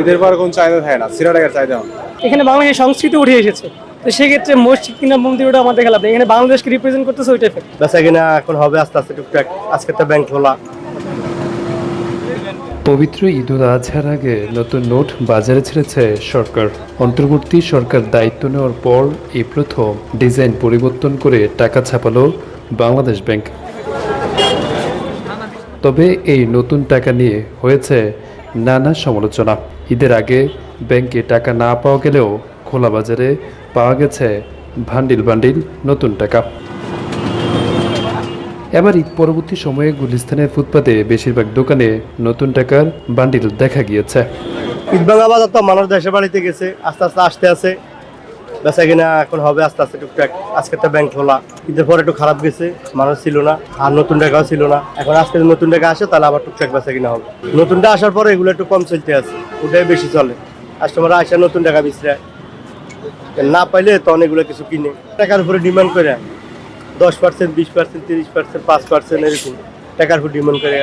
ঈদের পর কোন চাহিদা থাকে না সিরা টাকার চাহিদা এখানে বাংলাদেশের সংস্কৃতি উঠে এসেছে। তো সেক্ষেত্রে মসজিদ কিনা মন্দির ওটা আমাদের খেলা এখানে বাংলাদেশকে রিপ্রেজেন্ট করতেছে ওইটা effect। বেচা কিনা এখন হবে আস্তে আস্তে টুকটাক। আজকে তো ব্যাংক খোলা। পবিত্র ঈদ উল আজহার আগে নতুন নোট বাজারে ছেড়েছে সরকার। অন্তর্বর্তী সরকার দায়িত্ব নেওয়ার পর এই প্রথম ডিজাইন পরিবর্তন করে টাকা ছাপালো বাংলাদেশ ব্যাংক। তবে এই নতুন টাকা নিয়ে হয়েছে নানা সমালোচনা। ঈদের আগে ব্যাংকে টাকা না পাওয়া গেলেও খোলা বাজারে পাওয়া গেছে ভান্ডিল বান্ডিল নতুন টাকা। এবার ঈদ পরবর্তী সময়ে গুলিস্তানের ফুটপাতে বেশিরভাগ দোকানে নতুন টাকার বান্ডিল দেখা গিয়েছে। ঈদবাঙ্গা বাজার তো মানুষ দেশের বাড়িতে গেছে, আস্তে আস্তে আসতে আছে। বেচা কিনা এখন হবে আস্তে আস্তে টুকটাক। আজকে তো ব্যাংক খোলা। ঈদের পরে একটু খারাপ গেছে, মানুষ ছিল না, আর নতুন টাকাও ছিল না। এখন আজকে নতুন টাকা আসে, তাহলে আবার টুকটাক বেচা কিনা হবে। নতুনটা আসার পরে এগুলো একটু কম চলতে আছে, ওটাই বেশি চলে। কাস্টমার আসে নতুন টাকা বিচরায় না পাইলে তখন এগুলো কিছু কিনে। টাকার উপরে ডিমান্ড করে। দশ পার্সেন্ট বিশ পার্সেন্ট তিরিশ পার্সেন্ট পাঁচ পার্সেন্ট এরকম। টাকার উপর ডিমান্ড করে।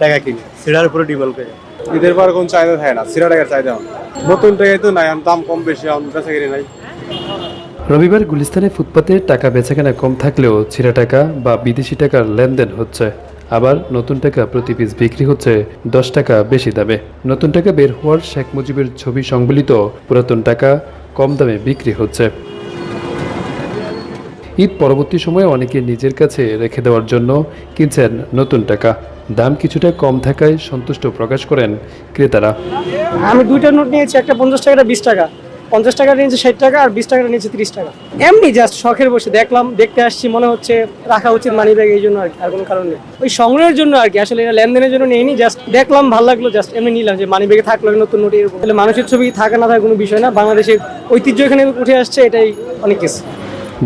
টাকা কিনে। সেটার উপরে ডিমান্ড করে। ঈদের পর কোন চাহিদা থাকে না, সিরা টাকার চাহিদা নতুন টাকায় তো নাই দাম কম বেশি বেচা নাই। রবিবার গুলিস্তানে ফুটপাতে টাকা বেচাকেনা কম থাকলেও ছিঁড়া টাকা বা বিদেশি টাকার লেনদেন হচ্ছে। আবার নতুন টাকা প্রতি পিস বিক্রি হচ্ছে দশ টাকা বেশি দামে। নতুন টাকা বের হওয়ার শেখ মুজিবের ছবি সংবলিত পুরাতন টাকা কম দামে বিক্রি হচ্ছে। ঈদ পরবর্তী সময়ে অনেকে নিজের কাছে রেখে দেওয়ার জন্য কিনছেন নতুন টাকা। দাম কিছুটা কম থাকায় সন্তুষ্ট প্রকাশ করেন ক্রেতারা। আমি দুইটা নোট নিয়েছি, একটা পঞ্চাশ টাকাটা বিশ টাকা। পঞ্চাশ টাকা নিয়েছে ষাট টাকা, আর বিশ টাকাটা নিয়েছে তিরিশ টাকা। এমনি জাস্ট শখের বসে দেখলাম, দেখতে আসছি, মনে হচ্ছে রাখা উচিত মানি ব্যাগ এই জন্য আর কি, আর কোনো কারণ নেই। ওই সংগ্রহের জন্য আর কি, আসলে এটা লেনদেনের জন্য নেইনি জাস্ট দেখলাম, ভালো লাগল জাস্ট এমনি নিলাম যে মানি ব্যাগে থাকল নতুন নোট এরকম। তাহলে মানুষের ছবি থাকা না থাকা কোনো বিষয় না, বাংলাদেশের ঐতিহ্য এখানে উঠে আসছে, এটাই অনেক কিছু।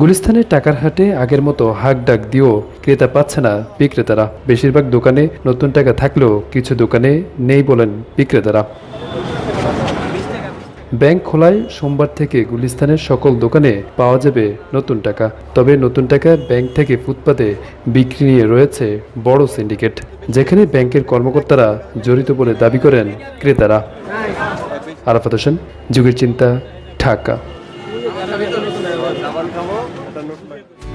গুলিস্তানের টাকার হাটে আগের মতো হাক ডাক দিয়েও ক্রেতা পাচ্ছে না বিক্রেতারা। বেশিরভাগ দোকানে নতুন টাকা থাকলেও কিছু দোকানে নেই বলেন বিক্রেতারা। ব্যাংক খোলায় সোমবার থেকে গুলিস্তানের সকল দোকানে পাওয়া যাবে নতুন টাকা। তবে নতুন টাকা ব্যাংক থেকে ফুটপাতে বিক্রি নিয়ে রয়েছে বড় সিন্ডিকেট, যেখানে ব্যাংকের কর্মকর্তারা জড়িত বলে দাবি করেন ক্রেতারা। আরাফাত হোসেন, যুগের চিন্তা, ঢাকা। Bravo, dann.